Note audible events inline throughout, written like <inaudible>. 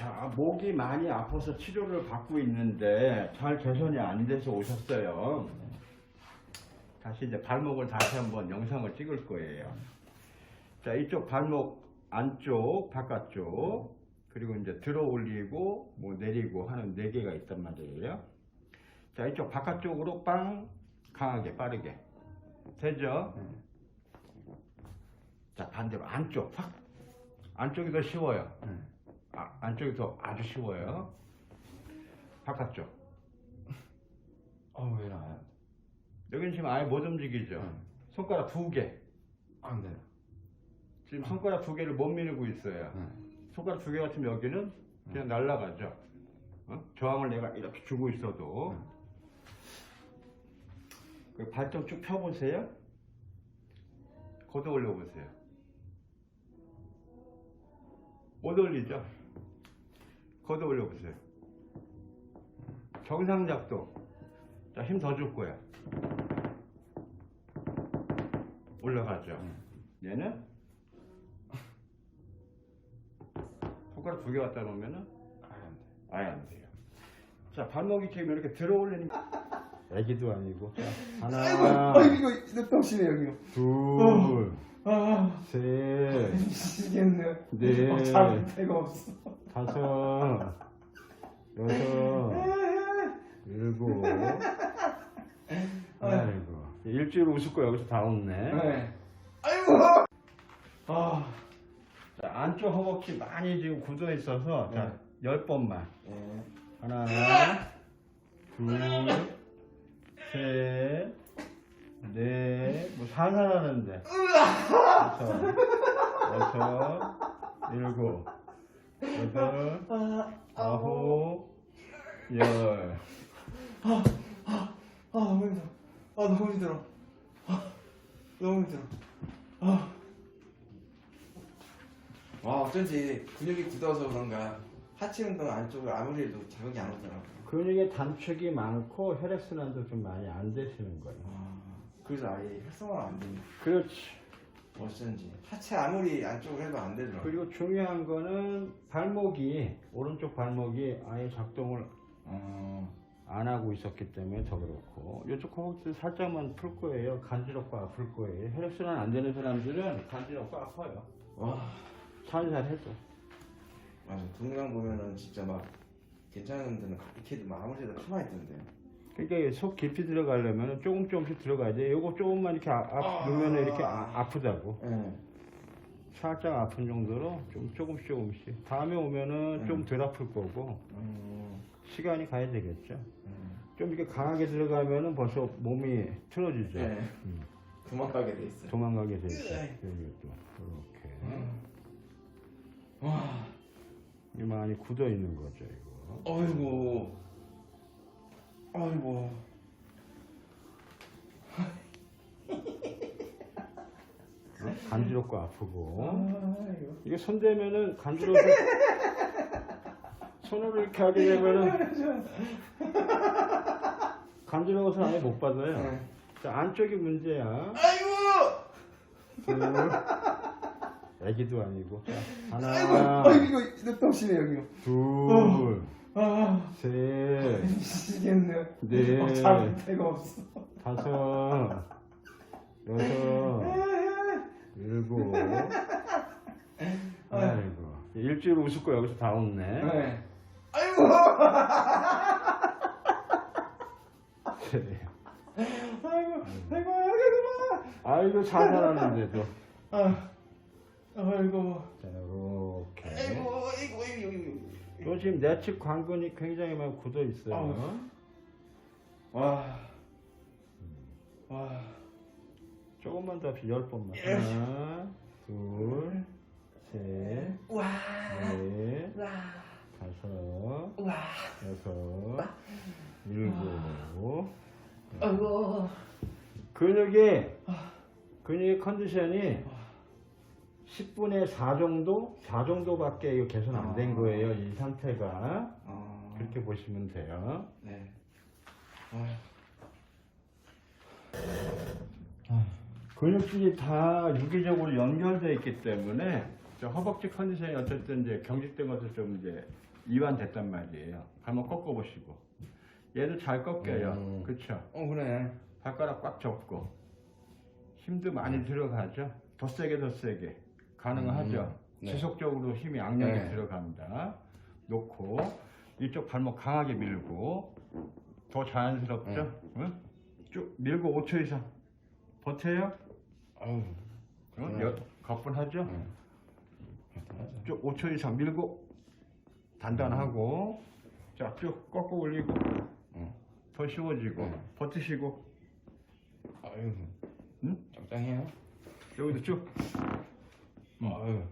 자, 목이 많이 아파서 치료를 받고 있는데 잘 개선이 안 돼서 오셨어요. 다시 이제 발목을 다시 한번 영상을 찍을 거예요. 자, 이쪽 발목 안쪽, 바깥쪽, 그리고 이제 들어 올리고, 뭐 내리고 하는 네 개가 있단 말이에요. 자, 이쪽 바깥쪽으로 빵, 강하게, 빠르게. 되죠? 자, 반대로 안쪽, 확. 안쪽이 더 쉬워요. 아, 안쪽이 더 아주 쉬워요. 바깥쪽. 어 왜 나요? 여기는 지금 아예 못 움직이죠. 응. 손가락 두 개. 안 돼요. 지금 손가락 두 개를 못 밀고 있어요. 응. 손가락 두 개 같으면 여기는 그냥 날아가죠. 어? 저항을 내가 이렇게 주고 있어도. 응. 그 발등 쭉 펴보세요. 걷어 올려보세요. 못 올리죠? 걷어 올려보세요. 정상 작동. 자, 힘 더 줄 거야. 올라가죠. 얘는 손가락 두 개 갖다 놓으면은 아예 안 돼. 아예 안 돼요. 자, 발목이 지금 이렇게 들어 올리니까. <laughs> 애기도 아니고. 자, 하나, 아이고 이거 떡시네 여기. 둘, 아 셋, 미치겠네. 네. 어, 잡을 데가 없어. 다섯, 여섯, 일곱. <laughs> 아이고. 일주일 웃을 거 여기서 다 웃네. 네. 아이고. 아. 자, 안쪽 허벅지 많이 지금 굳어 있어서, 자, 열 번만. 네. 하나, 둘, 셋, 넷, 뭐 살살 하는데. 여섯, 여섯, 일곱, 여덟, 아홉, 열. 아 너무 힘들어. 아 너무 힘들어. 아 너무 힘들어. 아. 와 어쩐지 근육이 굳어서 그런가 하체 운동 안쪽을 아무리 해도 자극이 안 오더라고. 근육의 단축이 많고 혈액순환도 좀 많이 안 되시는 거예요. 아 그래서 아예 활성화가 안 되네. 그렇지. 어쩐지. 하체 아무리 안쪽으로 해도 안 되더라고. 그리고 중요한 거는 발목이, 오른쪽 발목이 아예 작동을 어. 안 하고 있었기 때문에 더 그렇고. 이쪽 허벅지 살짝만 풀 거예요. 간지럽고 아플 거예요. 혈액순환 안 되는 사람들은 간지럽고 아파요. 와. 살살 해줘. 맞아 동영상 보면은 진짜 막 괜찮은 데는 이렇게 막 아무리 해도 가만히 있던데. 그러니까 속 깊이 들어가려면 조금 조금씩 들어가야 돼 요거 조금만 이렇게 아, 아, 놓으면 이렇게 아, 아프다고 응. 살짝 아픈 정도로 좀 조금씩 조금씩 다음에 오면은 좀 덜 아플 거고 음. 시간이 가야 되겠죠 음. 좀 이렇게 강하게 들어가면은 벌써 몸이 틀어지죠 네. 음. 도망가게 돼 있어. 도망가게 돼 있죠 네. 여기 또 이렇게 와. 이 많이 굳어 있는 거죠 이거 아이고. 아이고. 어? 간지럽고 아프고 아이고. 이게 손 대면은 간지러워서 손으로 이렇게 하게 되면은 간지러워서 아예 못 받아요 네. 자, 안쪽이 문제야 아이고. 둘 애기도 아니고 자, 아이고. 하나 아이고 이거 이거 떡시네 여기. 둘 아. 셋, 미치겠네. 네. 어, 잡을 데가 없어. 다섯, 여섯, 일곱. 아이고. 일주일 웃을 거 여기서 다 웃네. 네. 아이고. 네. 아이고. 아이고. 아이고. 아이고, 잘 살았는데도. 아. 아이고. 자, 이렇게. 아이고. 아이고. 아이고. 아이고. 또 지금 내측 관근이 굉장히 많이 굳어 있어요. 아우. 와. 와. 조금만 더 합시다. 열 번만. 하나, 둘, 셋, 와. 넷, 와. 다섯, 와. 여섯, 일곱. 아이고. 근육이 근육의 컨디션이 10분의 4 정도, 4 정도밖에 이거 개선 안 된 거예요. 이 상태가 아. 그렇게 보시면 돼요. 네. 아. 근육질이 다 유기적으로 연결되어 있기 때문에 저 허벅지 컨디션이 어쨌든 이제 경직된 것도 좀 이제 이완됐단 말이에요. 한번 꺾어 보시고. 얘도 잘 꺾여요. 음. 그쵸? 어 그래. 발가락 꽉 접고. 힘도 많이 들어가죠. 더 세게 더 세게. 가능하죠. 음. 네. 지속적으로 힘이 악력이 네. 들어갑니다. 놓고 이쪽 발목 강하게 밀고 더 자연스럽죠? 네. 응? 쭉 밀고 5초 이상 버텨요? 아유. 응? 네. 여- 가뿐하죠? 응. 맞아. 쭉 5초 이상 밀고 단단하고 자 쭉 꺾어 올리고 응. 더 쉬워지고 네. 버티시고 아유. 응? 적당해요. 여기도 쭉 아유.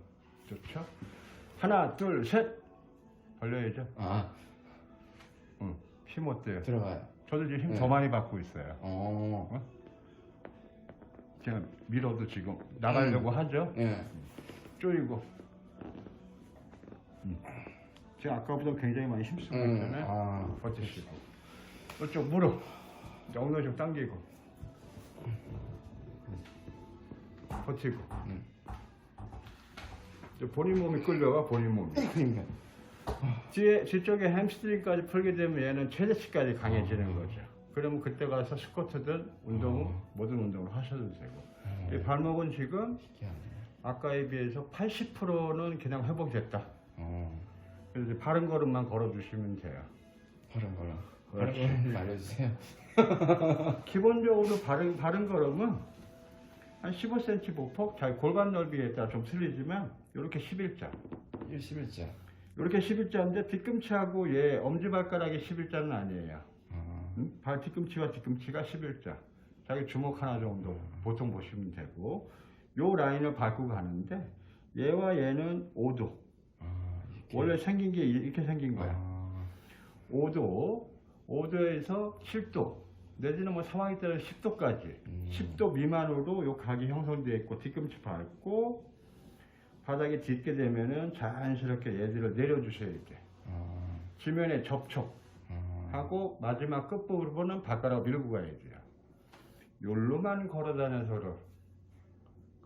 좋죠? 하나 둘 셋 벌려야죠 아 응. 힘 어때요? 들어가요. 저도 지금 힘 네. 더 많이 받고 있어요 어. 제가 밀어도 지금 나가려고 하죠? 네. 쪼이고 음. 제가 아까보다 굉장히 많이 힘쓰고 음. 있잖아요 아. 버티시고 이쪽 무릎 엉덩이 좀 당기고 버티고 음. 본인 몸이 끌려가 본인 몸이 그러니까. 뒤에 뒤쪽에 햄스트링까지 풀게 되면 얘는 최대치까지 강해지는 거죠 그러면 그때 가서 스쿼트든 운동 모든 운동을 하셔도 되고 이 발목은 지금. 아까에 비해서 80%는 그냥 회복됐다 어. 그래서 이제 바른 걸음만 걸어주시면 돼요 바른 걸음. 바른 그렇지. 걸음 좀 알려주세요. <laughs> <laughs> 기본적으로 바른, 바른 걸음은 한 15cm 보폭, 잘 골반 넓이에 따라 좀 틀리지만 이렇게 11자. 1 11자. 이렇게 11자인데 뒤꿈치하고 얘 엄지발가락이 11자는 아니에요. 어. 응? 발 뒤꿈치와 뒤꿈치가 11자. 자기 주먹 하나 정도 보통 보시면 되고 요 라인을 밟고 가는데 얘와 얘는 5도. 아. 원래 생긴 게 이렇게 생긴 거야. 아. 5도, 5도에서 7도, 내지는 뭐 상황에 따라 10도까지, 음. 10도 미만으로 요 각이 형성되어 있고 뒤꿈치 밟고 바닥에 딛게 되면은 자연스럽게 얘들을 내려주셔야 돼. 아. 지면에 접촉하고 아. 마지막 끝부분은 발가락 밀고 가야 돼요. 요로만 걸어 다녀서를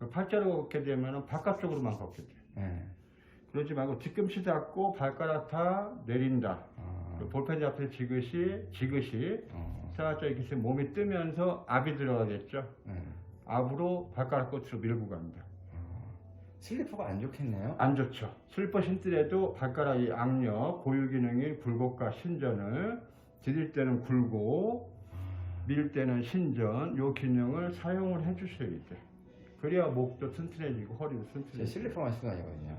그 팔자로 걷게 되면은 바깥쪽으로만 걷게 돼. 네. 그러지 말고 뒤꿈치 닫고 발가락 다 내린다. 아. 그 볼펜 앞에 지그시 지그시 어. 살짝 이렇게 해서 몸이 뜨면서 압이 들어가겠죠. 네. 압으로 발가락 끝으로 밀고 갑니다. 슬리퍼가 안 좋겠네요. 안 좋죠. 슬퍼 신더라도 발가락이 악력, 고유 기능인 굴곡과 신전을 디딜 때는 굴곡, 밀 때는 신전, 요 기능을 사용을 해주셔야 돼. 그래야 목도 튼튼해지고 허리도 제 튼튼해지고. 슬리퍼만 쓰고 다니거든요.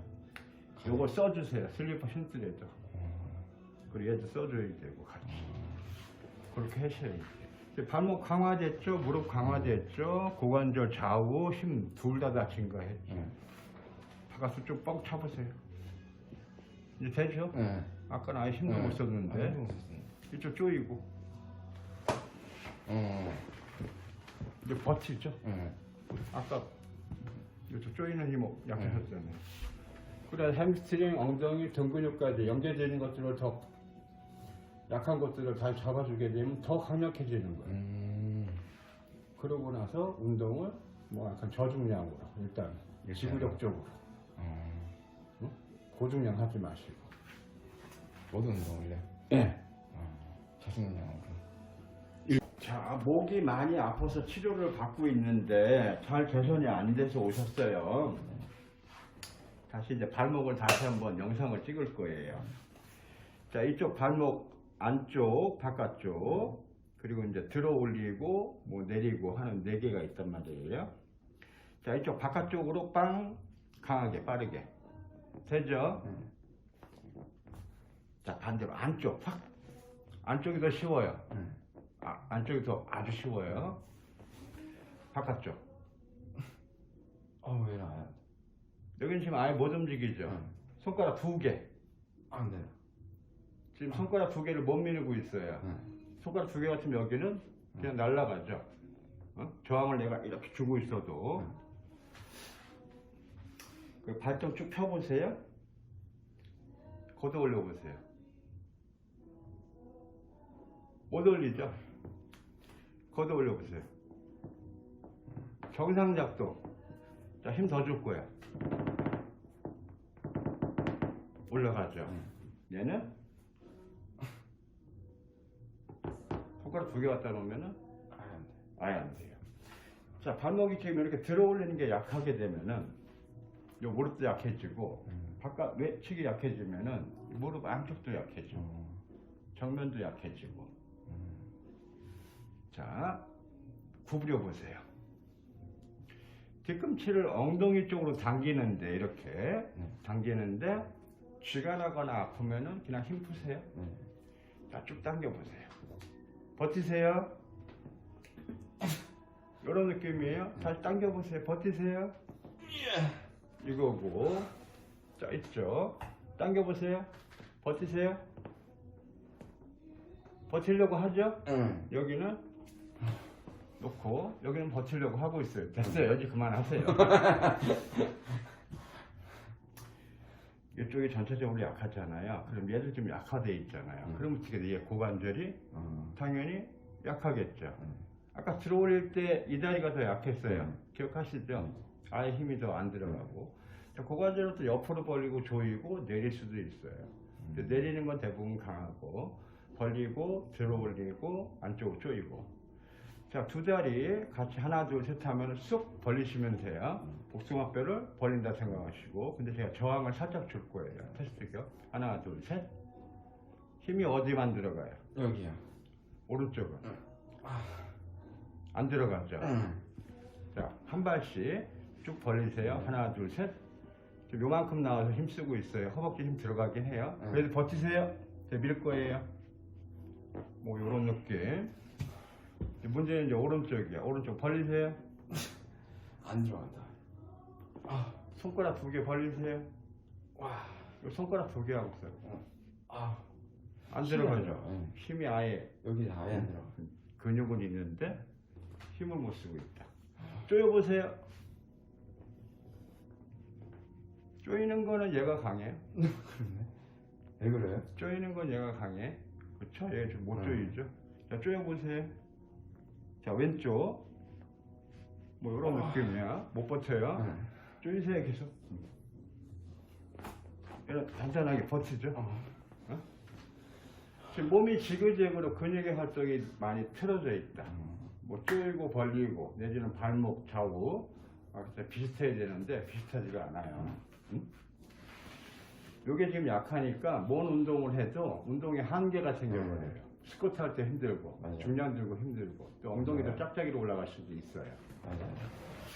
요거 써주세요. 슬리퍼 신더라도. 어. 그리고 얘도 써줘야 되고 같이. 그렇게 하셔야 돼. 이제 발목 강화됐죠? 무릎 강화됐죠? 고관절 좌우 힘 둘 다 다친 거 했죠? 네. 바깥으로 좀뻥 차보세요. 이제 되죠? 네. 아까는 아예 힘도 네. 못 썼는데. 이쪽 쪼이고 어. 이제 버티죠? 네. 아까 이쪽 쪼이는 힘 약하셨잖아요. 그래 햄스트링, 엉덩이, 등 근육까지 연계되는 것들을 더 약한 것들을 잘 잡아주게 되면 더 강력해지는 거예요. 음. 그러고 나서 운동을 뭐 약간 저중량으로 일단 일단은. 지구력적으로 어. 응? 고중량 하지 마시고 모든 운동을요. 네. 어. 자신감으로. 자 목이 많이 아파서 치료를 받고 있는데 잘 개선이 안 돼서 오셨어요 다시 이제 발목을 다시 한번 영상을 찍을 거예요 자 이쪽 발목 안쪽 바깥쪽 그리고 이제 들어 올리고 뭐 내리고 하는 네 개가 있단 말이에요 자 이쪽 바깥쪽으로 빵 강하게 빠르게 되죠 자 반대로 안쪽 확 안쪽이 더 쉬워요 네. 아, 안쪽이 더 아주 쉬워요. 바깥쪽. 어, 왜 나와요? 여기는 지금 아예 못 움직이죠. 응. 손가락 두 개. 안 돼요. 지금 손가락 두 개를 못 밀고 있어요. 네. 손가락 두 개 같으면 여기는 그냥 날아가죠. 어? 저항을 내가 이렇게 주고 있어도. 그 발등 쭉 펴보세요. 걷어 올려보세요. 못 올리죠? 걷어 올려보세요. 정상 작동. 자, 힘 더 줄 거야. 올라가죠. 음. 얘는 손가락 두 개 갖다 놓으면은 아예 안 돼. 아예 안 돼요. 자, 발목이 지금 이렇게 들어 올리는 게 약하게 되면은 요 무릎도 약해지고 음. 바깥 외측이 약해지면은 이 무릎 안쪽도 약해지고 어. 정면도 약해지고 음. 자, 구부려 보세요. 뒤꿈치를 엉덩이 쪽으로 당기는데 이렇게 네. 당기는데 쥐가 나거나 아프면은 그냥 힘 푸세요. 네. 자, 쭉 당겨 보세요. 버티세요. 이런 느낌이에요. 다시 당겨 보세요. 버티세요. 이거고. 자, 있죠. 당겨 보세요. 버티세요. 버티려고 하죠? 응. 여기는 놓고 여기는 버티려고 하고 있어요. 됐어요. 이제 그만하세요. <laughs> 이쪽이 전체적으로 약하잖아요. 그럼 얘도 좀 약화돼 있잖아요. 음. 그럼 어떻게 돼? 얘 고관절이 어. 당연히 약하겠죠. 음. 아까 들어올릴 때 이 다리가 더 약했어요. 음. 기억하시죠? 음. 아예 힘이 더 안 들어가고. 자, 고관절은 또 옆으로 벌리고 조이고 내릴 수도 있어요. 음. 내리는 건 대부분 강하고 벌리고 들어 올리고 안쪽으로 조이고. 자, 두 다리 같이 하나 둘 셋 하면 쑥 벌리시면 돼요. 복숭아뼈를 벌린다 생각하시고. 근데 제가 저항을 살짝 줄 거예요. 테스트요. 하나 둘 셋. 힘이 어디만 들어가요? 여기야. 오른쪽은. 응. 아. 안 들어가죠. 응. 자, 한 발씩 쭉 벌리세요. 하나, 둘, 셋. 지금 요만큼 나와서 힘 쓰고 있어요. 허벅지 힘 들어가긴 해요. 응. 그래도 버티세요. 제가 밀 거예요. 뭐, 요런 느낌. 이제 문제는 이제 오른쪽이야. 오른쪽 벌리세요. 안 들어간다. 아. 손가락 두 개 벌리세요. 와. 요 손가락 두 개 하고 있어요. 아. 안 힘이 들어가죠. 안 들어가. 응. 힘이 아예 여기 아예 안 들어가. 근육은 있는데 힘을 못 쓰고 있다. 조여보세요. 조이는 거는 얘가 강해요. <laughs> 왜 그래요? 조이는 건 얘가 강해. 그쵸? 얘좀못 음. 조이죠? 자, 조여보세요. 자, 왼쪽. 뭐, 이런 아. 느낌이야. 못 버텨요. 응. 조이세요, 계속. 이런 간단하게 버티죠? 어. 지금 몸이 지그재그로 근육의 활동이 많이 틀어져 있다. 음. 뭐 조이고 벌리고 내지는 발목 좌우 아, 비슷해야 되는데 비슷하지가 않아요. 응? 요게 지금 약하니까 뭔 운동을 해도 운동에 한계가 생겨버려요. 스쿼트 할 때 힘들고 맞아요. 중량 들고 힘들고 또 엉덩이도 맞아요. 짝짝이로 올라갈 수도 있어요. 맞아요.